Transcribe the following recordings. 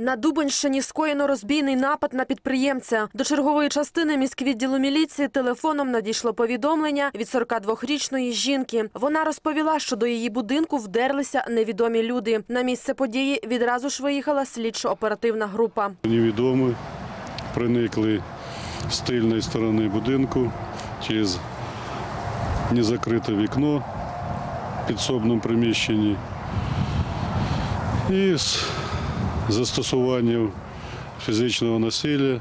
На Дубенщині скоєно розбійний напад на підприємця. До чергової частини міськвідділу міліції телефоном надійшло повідомлення від 42-річної жінки. Вона розповіла, що до її будинку вдерлися невідомі люди. На місце події відразу ж виїхала слідчо-оперативна група. Невідомі проникли з тильної сторони будинку через незакрите вікно в підсобному приміщенні і з застосуванням фізичного насилля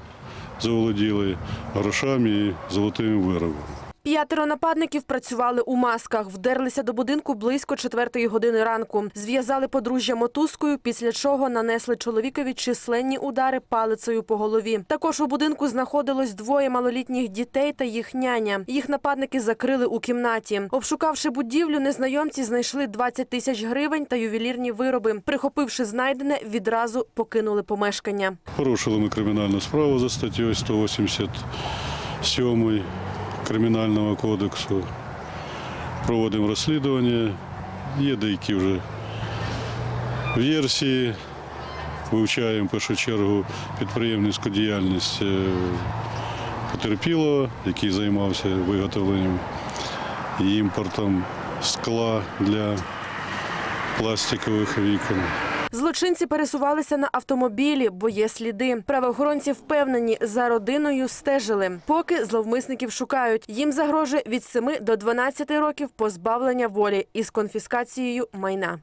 заволоділи грошами і золотими виробами. П'ятеро нападників працювали у масках, вдерлися до будинку близько четвертої години ранку. Зв'язали подружжя мотузкою, після чого нанесли чоловікові численні удари палицею по голові. Також у будинку знаходилось двоє малолітніх дітей та їх няня. Їх нападники закрили у кімнаті. Обшукавши будівлю, незнайомці знайшли 20 тисяч гривень та ювелірні вироби. Прихопивши знайдене, відразу покинули помешкання. Порушили ми кримінальну справу за статтею 187 Кримінального кодексу. Проводимо розслідування. Є деякі вже версії. Вивчаємо в першу чергу підприємницьку діяльність е, потерпілого, який займався виготовленням і імпортом скла для пластикових вікон. Злочинці пересувалися на автомобілі, бо є сліди. Правоохоронці впевнені, за родиною стежили. Поки зловмисників шукають. Їм загрожує від 7 до 12 років позбавлення волі із конфіскацією майна.